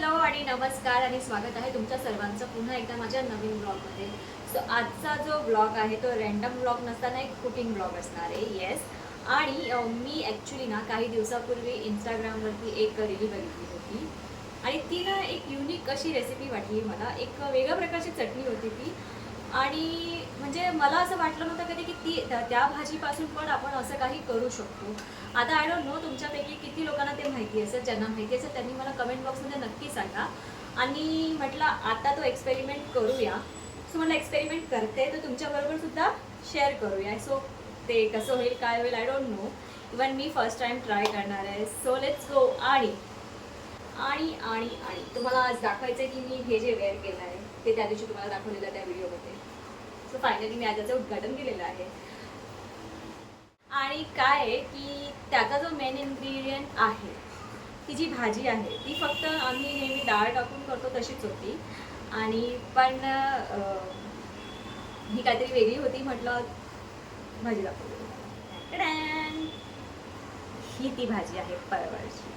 Hello आणि नमस्कार आणि स्वागत आहे तुमच्या सर्वांचं पुन्हा एकदा माझ्या नवीन ब्लॉगमध्ये. सो आजचा जो ब्लॉग आहे तो रँडम ब्लॉग नसताना एक कुकिंग ब्लॉग असणार आहे येस आणि मी ॲक्च्युली ना काही दिवसापूर्वी इंस्टाग्रामवरती एक रील बघितली होती. आणि ती ना एक युनिक अशी रेसिपी वाटली मला. एक वेगळ्या प्रकारची चटणी होती ती. आणि म्हणजे मला असं वाटलं नव्हतं कधी की ती त्या- भाजीपासून पण आपण असं काही करू शकतो. आता आय डोंट नो तुमच्यापैकी किती लोकांना ते माहिती असेल ज्यांना माहिती असेल त्यांनी मला कमेंट बॉक्समध्ये नक्की सांगा. आणि म्हटलं आता तो एक्सपेरिमेंट करूया. सो मला एक्सपेरिमेंट करते तर तुमच्याबरोबर सुद्धा शेअर करूया. सो ते कसं होईल काय होईल आय डोंट नो इवन मी फर्स्ट टाइम ट्राय करणार आहे. सो लेट्स गो आणि आणि आणि आणि तुम्हाला आज दाखवायचं आहे की मी हे जे वेअर केलं आहे ते त्या दिवशी तुम्हाला दाखवलेलं त्या व्हिडिओमध्ये. सो फायनली मी आज त्याचं उद्घाटन केलेलं आहे. आणि काय आहे की त्याचा जो मेन इन्ग्रेडियंट आहे ती जी भाजी आहे ती फक्त आम्ही नेहमी डाळ टाकून करतो तशीच होती. आणि पण ही काहीतरी वेगळी होती म्हटलं भाजी दाखवली ही ती भाजी आहे परवाची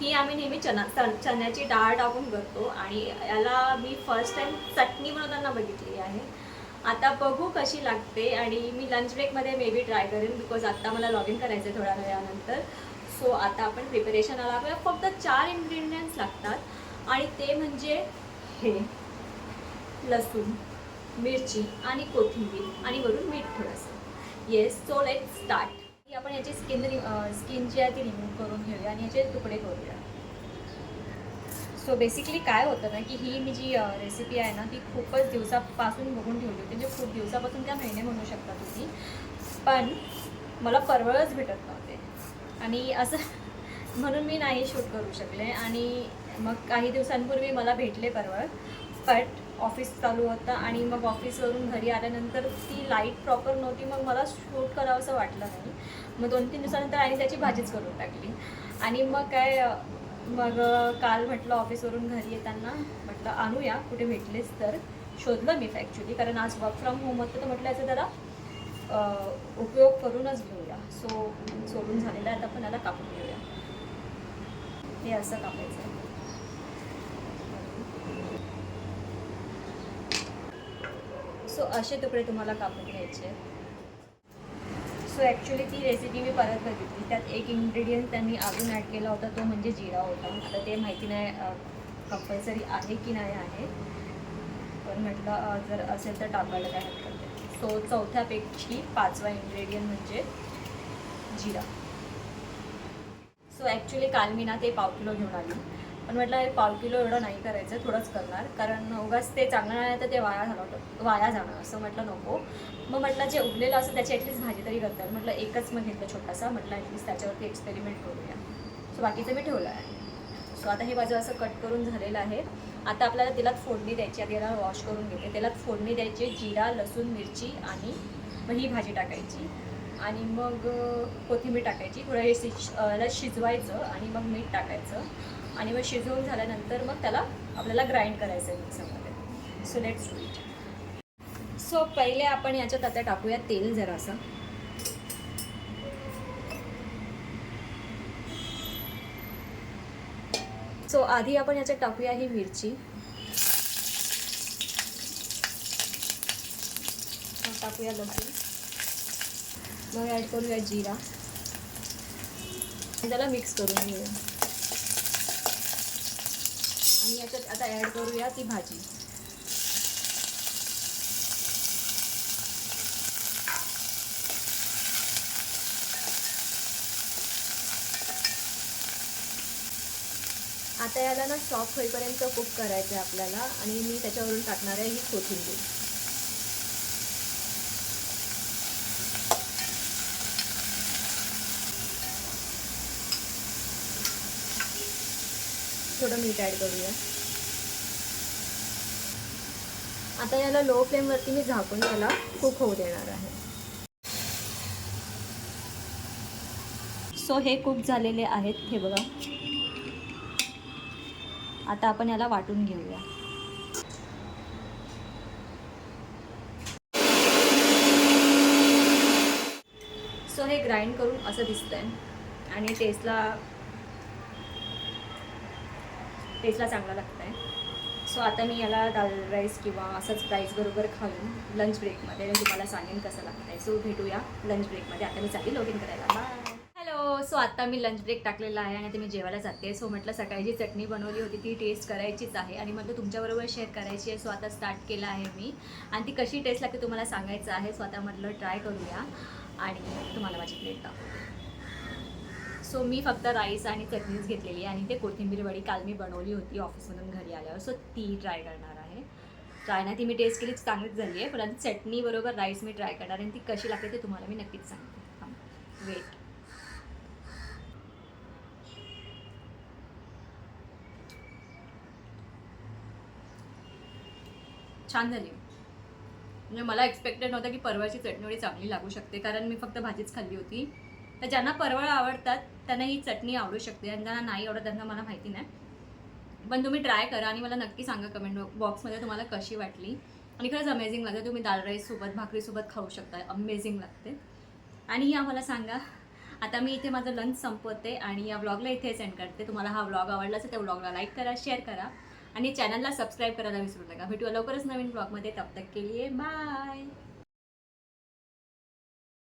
ही आम्ही नेहमी चना चण्याची डाळ टाकून करतो आणि याला मी फर्स्ट टाइम चटणी बनवताना बघितली आहे. आता बघू कशी लागते आणि मी लंच ब्रेकमध्ये मे बी ट्राय करेन बिकॉज आत्ता मला लॉग इन करायचं आहे थोड्या वेळानंतर. सो आता आपण प्रिपरेशनला लागूया फक्त चार इन्ग्रेडियंट्स लागतात आणि ते म्हणजे हे लसूण मिरची आणि कोथिंबीर आणि वरून मीठ थोडंसं. येस सो लेट स्टार्ट आपण याची स्किन स्किन जी आहे ती रिमूव्ह करून घेऊया आणि याचे तुकडे करूया. सो बेसिकली काय होतं ना की ही मी जी रेसिपी आहे ना ती खूपच दिवसापासून बघून ठेवली होती म्हणजे खूप दिवसापासून त्या महिने म्हणू शकता तुम्ही. पण मला परवळच भेटत नव्हते. आणि असं म्हणून मी नाही शूट करू शकले. आणि मग काही दिवसांपूर्वी मला भेटले परवळ बट ऑफिस चालू होतं आणि मग ऑफिसवरून घरी आल्यानंतर ती लाइट प्रॉपर नव्हती मग मला शूट करावं असं वाटलं नाही. मग दोन तीन दिवसानंतर आणि त्याची भाजीच करून टाकली. आणि मग काय मग काल म्हटलं ऑफिसवरून घरी येताना म्हटलं आणूया कुठे भेटलेच तर. शोधलं मी ॲक्च्युली कारण आज वर्क फ्रॉम होम होतं तर म्हटलं याचा जरा उपयोग करूनच घेऊया. सो सोडून झालेला आहे आता आपण याला कापून घेऊया. हे असं कापायचं आहे सो असे तुकडे तुम्हाला कापून घ्यायचे. सो ॲक्च्युली ती रेसिपी मी परत बघितली. त्यात एक इन्ग्रेडियंट त्यांनी अजून ॲड केला होता तो म्हणजे जिरा होता. आता ते माहिती नाही कंपल्सरी आहे की नाही आहे. पण म्हटलं जर असेल तर टाकायला काय हरकत नाही. सो चौथ्यापैकी पाचवा इन्ग्रेडियंट म्हणजे जिरा. सो ॲक्च्युली काल मी ना ते पाव किलो घेऊन आली. पण म्हटलं हे पाव किलो एवढं नाही करायचं थोडंच करणार. कारण उगाच ते चांगलं नाही तर ते वाया झालं होतं वाया जाणार असं म्हटलं नको. मग म्हटलं जे उरलेलं असं त्याची ॲटलीस्ट भाजी तरी करतात. म्हटलं एकच मग घेतलं छोटासा म्हटलं ॲटलीस्ट त्याच्यावरती एक्सपेरिमेंट करूया. सो बाकीचं मी ठेवलं आहे. सो आता हे माझं असं कट करून झालेलं आहे. आता आपल्याला तेलात फोडणी द्यायची आता याला वॉश करून घेते. तेलात फोडणी द्यायची जिरा लसूण मिरची आणि मग ही भाजी टाकायची. आणि मग कोथिंबीर टाकायची. थोडं हे शिज याला शिजवायचं आणि मग मीठ टाकायचं. आणि मग शिजवून झाल्यानंतर मग त्याला आपल्याला ग्राइंड करायचं आहे मिक्सरमध्ये. So let's do it so पहिले आपण याच्यात आता टाकूया तेल जरासं. सो आधी आपण याच्यात टाकूया ही मिरची. टाकूया लसूण. मग ॲड करूया जिरा. आणि त्याला मिक्स करून घेऊया. आणि याच्यात आता ॲड करूया ती भाजी. आता याला ना सॉफ्ट होईपर्यंत कुक करायचं आहे आपल्याला आणि मी त्याच्यावरून टाकणार आहे ही कोथिंबीर. थोडं मीठ ॲड करूया. आता याला लो फ्लेमवरती मी झाकून याला कुक होऊ देणार आहे. सो हे कुक झालेले आहेत हे बघा. आता आपण याला वाटून घेऊया. सो हे ग्राइंड करून असं दिसतंय. आणि टेस्टला टेस्टला चांगला लागतं आहे सो आता मी याला दाल राईस किंवा असंच राईस बरोबर खाऊन लंच ब्रेकमध्ये मी तुम्हाला सांगेन कसं लागतं आहे सो भेटूया लंच ब्रेकमध्ये आता मी चालली लॉगिन करायला. बाय हॅलो सो आता मी लंच ब्रेक टाकलेला आहे आणि ते मी जेवायला जाते. सो म्हटलं सकाळी जी चटणी बनवली होती ती टेस्ट करायचीच आहे आणि म्हटलं तुमच्याबरोबर शेअर करायची आहे. सो आता स्टार्ट केलं आहे मी. आणि ती कशी टेस्ट लागते तुम्हाला सांगायचं आहे. सो आता म्हटलं ट्राय करूया आणि तुम्हाला माझी प्लेट दाखवते. सो मी फक्त राईस आणि चटणीच घेतलेली आणि ते कोथिंबीर वडी काल मी बनवली होती ऑफिसमधून घरी आल्यावर. सो ती ट्राय करणार आहे. ट्राय नाही ती मी टेस्ट केली चांगलीच झाली आहे परंतु चटणी बरोबर राईस मी ट्राय करणार आणि ती कशी लागते ते तुम्हाला मी नक्कीच सांगते. वेट छान झाली. म्हणजे मला एक्सपेक्टेड नव्हतं की परवाची चटणी एवढी चांगली लागू शकते कारण मी फक्त भाजीच खाल्ली होती. तर ज्यांना परवळ आवडतात त्यांना ही चटणी आवडू शकते आणि ज्यांना नाही आवडत त्यांना मला माहिती नाही. पण तुम्ही ट्राय करा आणि मला नक्की सांगा कमेंट बॉक्समध्ये तुम्हाला कशी वाटली. आणि खरंच अमेझिंग लागते. तुम्ही दाल राईससोबत भाकरीसोबत खाऊ शकता. अमेझिंग लागते. आणि या मला सांगा आता मी इथे माझं लंच संपवते आणि या व्लॉगला इथे सेंड करते. तुम्हाला हा व्लॉग आवडला असेल त्या व्लॉगला लाईक करा शेअर करा. आणि चॅनलला सबस्क्राईब करायला विसरू नका. भेटूया लवकरच नवीन ब्लॉगमध्ये तब तक केली बाय